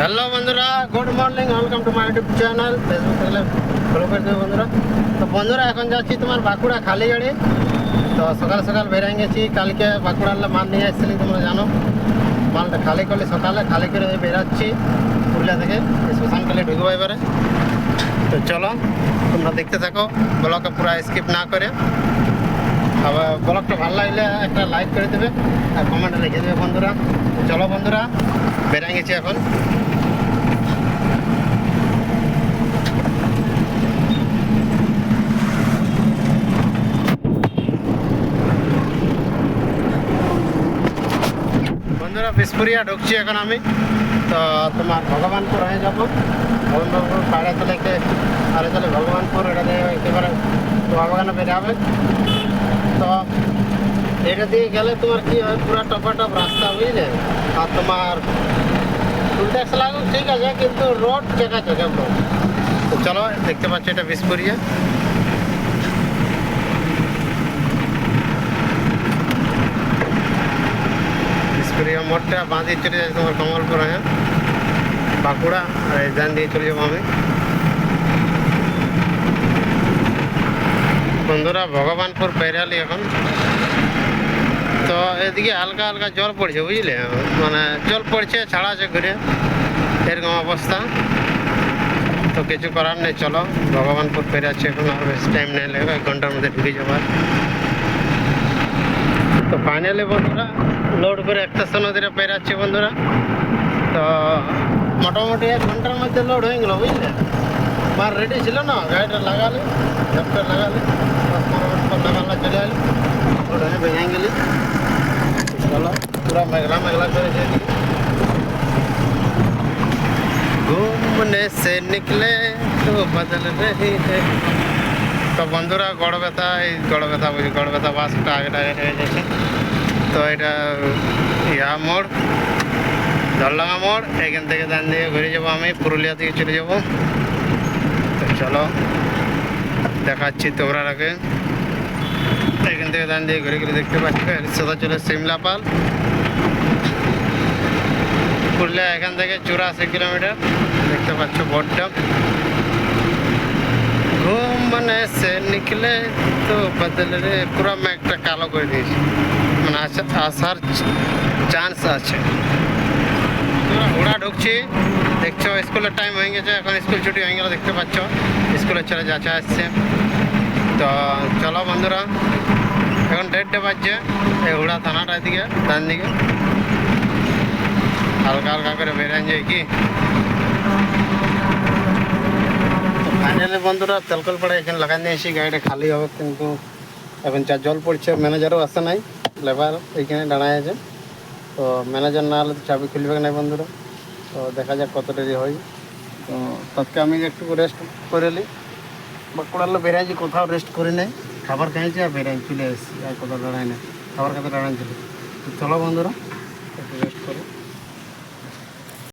Hello বন্ধুরা, good morning welcome to my YouTube channel Facebook থেকে follow করে দেবে বন্ধুরা। তো বন্ধুরা, এখন যাচ্ছি তোমার বাঁকুড়া খালি গাড়ি তো সকাল সকাল বেরিয়ে গেছি, কালকে বাঁকুড়ার মাল নিয়ে এসেছিলি তোমরা জানো। মালটা খালি করলে সকালে, খালি করে বেরাচ্ছি পুরুলিয়া থেকে শ্মশানকালে ঢুকবো এবারে। তো চলো, তোমরা দেখতে থাকো ব্লগকে পুরো স্কিপ না করে। আবার ব্লগটা ভালো লাগলে একটা লাইক করে দেবে, আর কমেন্টে লিখে দেবে বন্ধুরা। চলো বন্ধুরা বেরিয়ে গেছি এখন। বন্ধুরা বিসপুরিয়া ঢুকছি এখন আমি। তো তোমার ভগবানপুর হয়ে যাব। ভগবানপুর চলে একে পাড়ে চলে ভগবানপুর, এটা দিয়ে একেবারে বাগানে বেরাবে তো এটা দিয়ে গেলে তোমার কি হয়, পুরো টপাটপ রাস্তা, বুঝলে? আর তোমার টুলট্যাক্স লাগুক ঠিক আছে, কিন্তু রোড চেকা চেকা চলো, দেখতে পাচ্ছি এটা বিসপুরিয়া বিসপুরিয়া মোড়টা বাঁ চলে যাচ্ছে তোমার কমলপুর হ্যাঁ? বাঁকুড়া, আর এই ডান দিয়ে চলে যাব আমি। বন্ধুরা, ভগবানপুর পেরালি এখন। তো এদিকে হালকা হালকা জল পড়ছে, বুঝলে? মানে জল পড়ছে, ছাড়া আছে ঘুরে। এরকম অবস্থা। তো কিছু করার নেই, চলো। ভগবানপুর পেরাচ্ছে এখন, আর বেশি টাইম নেই লাগবে এক ঘণ্টার মধ্যে ঢুকে যাবার ফাইনালি বন্ধুরা লোড করে একটা নদীরা পেরাচ্ছে বন্ধুরা। তো, মোটামুটি এক ঘণ্টার মধ্যে লোড হয়ে গেলো, বুঝলে? মার রেডি ছিল না, গাড়িটা লাগালে ঝপটা লাগালে লাগালা চলে আলি লোড হয়ে ভেঙে গেলি। চলো, পুরা মেঘলা মেঘলা এদিকে। ঘুমনে সে নিকলে, তো বদল রহি তো বন্ধুরা, গড় ব্যথা, এই গড় ব্যথা বুঝি গড় ব্যথা, বাসটা আগে হয়ে গেছে। তো এটা, ইয়া মোড় জলডাঙ্গা মোড়, এখান থেকে ডান দিকে ঘুরে যাব আমি, পুরুলিয়া থেকে চলে যাব। তো চলো, দেখাচ্ছি তোমরা আগে এখান থেকে ডান দিয়ে ঘুরে ঘুরে দেখতে পাচ্ছ সোজা চলে সিমলা পাল। পুরুলিয়া এখান থেকে চুরাশি কিলোমিটার, দেখতে পাচ্ছ বোর্ডটা ঘুম মানে সে নিকলে তো বদল পুরো মেঘটা কালো করে দিয়েছে। মানে আসা- আসার চান্স আছে তোমরা ঘোড়া ঢুকছি দেখছ স্কুলের টাইম হয়ে গেছে এখন স্কুল ছুটি হয়ে গেল দেখতে পাচ্ছ স্কুলের ছেলে যাচ্ছে আসছে তো চলো বন্ধুরা এখন দেড়টা বাজছে এই হুড়া থানাটা এদিকে ডান দিকে হালকা হালকা করে বেরিয়ে যায় কি ফাইনালি বন্ধুরা তেলকল পাড়া এখানে লাগাই নিয়েছি গাড়িটা খালি হবে কিন্তু এখন যা জল পড়ছে ম্যানেজারও আসে নাই লেবার এইখানে দাঁড়ায় আছে। তো ম্যানেজার না হলে তো চাবি খুলবে না বন্ধুরা। তো দেখা যাক কত দেরি হয়। তো তৎকে আমি একটু রেস্ট করে নিই বাঁকুড়ালে বেরিয়েছি কোথাও রেস্ট করি নাই। খাবার খাইছি আর বেরিয়ে চলে এসেছি, আর কোথাও দাঁড়ায় না খাবার খাতে দাঁড়াই চলে চলো বন্ধুরা